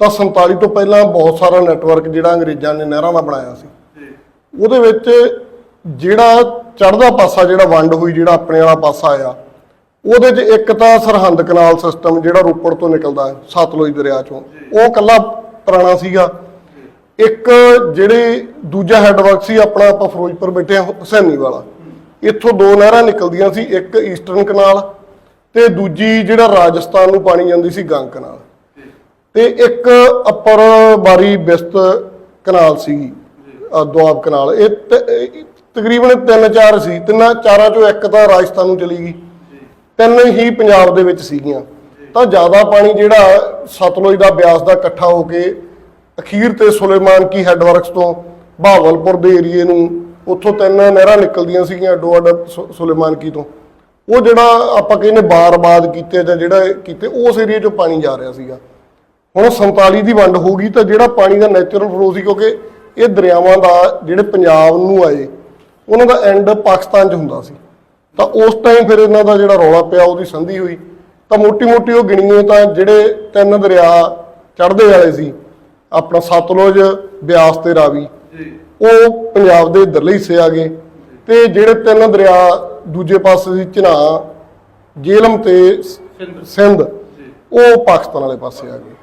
ਤਾਂ 47 ਤੋਂ ਪਹਿਲਾਂ ਬਹੁਤ ਸਾਰਾ ਨੈਟਵਰਕ ਜਿਹੜਾ ਅੰਗਰੇਜ਼ਾਂ ਨੇ ਨਹਿਰਾਂ ਦਾ ਬਣਾਇਆ ਸੀ। ਉਹਦੇ ਵਿੱਚ ਜਿਹੜਾ ਚੜ੍ਹਦਾ ਪਾਸਾ ਜਿਹੜਾ ਵੰਡ ਹੋਈ ਜਿਹੜਾ ਆਪਣੇ ਵਾਲਾ ਪਾਸਾ ਆਇਆ ਉਹਦੇ 'ਚ ਇੱਕ ਤਾਂ ਸਰਹੰਦ ਕਨਾਲ ਸਿਸਟਮ ਜਿਹੜਾ ਰੋਪੜ ਤੋਂ ਨਿਕਲਦਾ ਹੈ ਸਤਲੁਜ ਦਰਿਆ ਚੋਂ। ਉਹ ਕੱਲਾ ਪੁਰਾਣਾ ਸੀਗਾ। ਇੱਕ ਜਿਹੜੇ ਦੂਜਾ ਹੈਡਵਰਕ ਸੀ ਆਪਣਾ ਆਪਾਂ ਫਿਰੋਜ਼ਪੁਰ ਬੈਠੇ ਹਾਂ ਹੁਸੈਨੀ ਵਾਲਾ। ਇੱਥੋਂ ਦੋ ਨਹਿਰਾਂ ਨਿਕਲਦੀਆਂ ਸੀ ਇੱਕ ਈਸਟਰਨ ਕਨਾਲ ਤੇ ਦੂਜੀ ਜਿਹੜਾ ਰਾਜਸਥਾਨ ਨੂੰ ਪਾਣੀ ਜਾਂਦੀ ਸੀ ਗੰਗ ਕਨਾਲ ਤੇ ਇੱਕ ਅੱਪਰ ਬਾਰੀ ਬਿਸਤ ਕਨਾਲ ਸੀਗੀ ਦੁਆਬ ਕਨਾਲ। ਇਹ ਤਕਰੀਬਨ ਤਿੰਨ ਚਾਰ ਸੀ, ਤਿੰਨਾਂ ਚਾਰਾਂ ਚੋਂ ਇੱਕ ਤਾਂ ਰਾਜਸਥਾਨ ਨੂੰ ਚਲੀ ਗਈ। ਤਿੰਨ ਹੀ ਪੰਜਾਬ ਦੇ ਵਿੱਚ ਸੀਗੀਆਂ। ਤਾਂ ਜ਼ਿਆਦਾ ਪਾਣੀ ਜਿਹੜਾ ਸਤਲੁਜ ਦਾ ਬਿਆਸ ਦਾ ਇਕੱਠਾ ਹੋ ਕੇ ਅਖੀਰ ਤੇ ਸੁਲੇਮਾਨ ਕੀ ਹੈਡਵਰਕਸ ਤੋਂ ਬਹਾਵਲਪੁਰ ਦੇ ਏਰੀਏ ਨੂੰ ਉੱਥੋਂ ਤਿੰਨ ਨਹਿਰਾਂ ਨਿਕਲਦੀਆਂ ਸੀਗੀਆਂ ਅੱਡੋ ਅੱਡ ਸੁ- ਸੁਲੇਮਾਨ ਕੀ ਤੋਂ। ਉਹ ਜਿਹੜਾ ਆਪਾਂ ਕਹਿੰਦੇ ਬਾਰ-ਬਾਦ ਕੀਤੇ ਜਾਂ ਜਿਹੜਾ ਕੀਤੇ, ਉਸ ਏਰੀਏ 'ਚੋਂ ਪਾਣੀ ਜਾ ਰਿਹਾ ਸੀਗਾ। ਹੁਣ 47 ਦੀ ਵੰਡ ਹੋ ਗਈ ਤਾਂ ਜਿਹੜਾ ਪਾਣੀ ਦਾ ਨੈਚੁਰਲ ਫਲੋ ਸੀ ਕਿਉਂਕਿ ਇਹ ਦਰਿਆਵਾਂ ਦਾ ਜਿਹੜੇ ਪੰਜਾਬ ਨੂੰ ਆਏ ਉਹਨਾਂ ਦਾ ਐਂਡ ਪਾਕਿਸਤਾਨ 'ਚ ਹੁੰਦਾ ਸੀ। ਤਾਂ ਉਸ ਟਾਈਮ ਫਿਰ ਇਹਨਾਂ ਦਾ ਜਿਹੜਾ ਰੌਲਾ ਪਿਆ ਉਹਦੀ ਸੰਧੀ ਹੋਈ। ਤਾਂ ਮੋਟੀ-ਮੋਟੀ ਉਹ ਗਿਣੀਏ ਤਾਂ ਜਿਹੜੇ ਤਿੰਨ ਦਰਿਆ ਚੜ੍ਹਦੇ ਵਾਲੇ ਸੀ ਆਪਣਾ ਸਤਲੁਜ ਬਿਆਸ ਤੇ ਰਾਵੀ ਉਹ ਪੰਜਾਬ ਦੇ ਇੱਧਰਲੇ ਹਿੱਸੇ ਆ ਗਏ। ਤੇ ਜਿਹੜੇ ਤਿੰਨ ਦਰਿਆ ਦੂਜੇ ਪਾਸੇ ਸੀ ਚਨਾਹ ਜੇਲਮ ਤੇ ਸਿੰਧ। ਉਹ ਪਾਕਿਸਤਾਨ ਵਾਲੇ ਪਾਸੇ ਆ ਗਏ।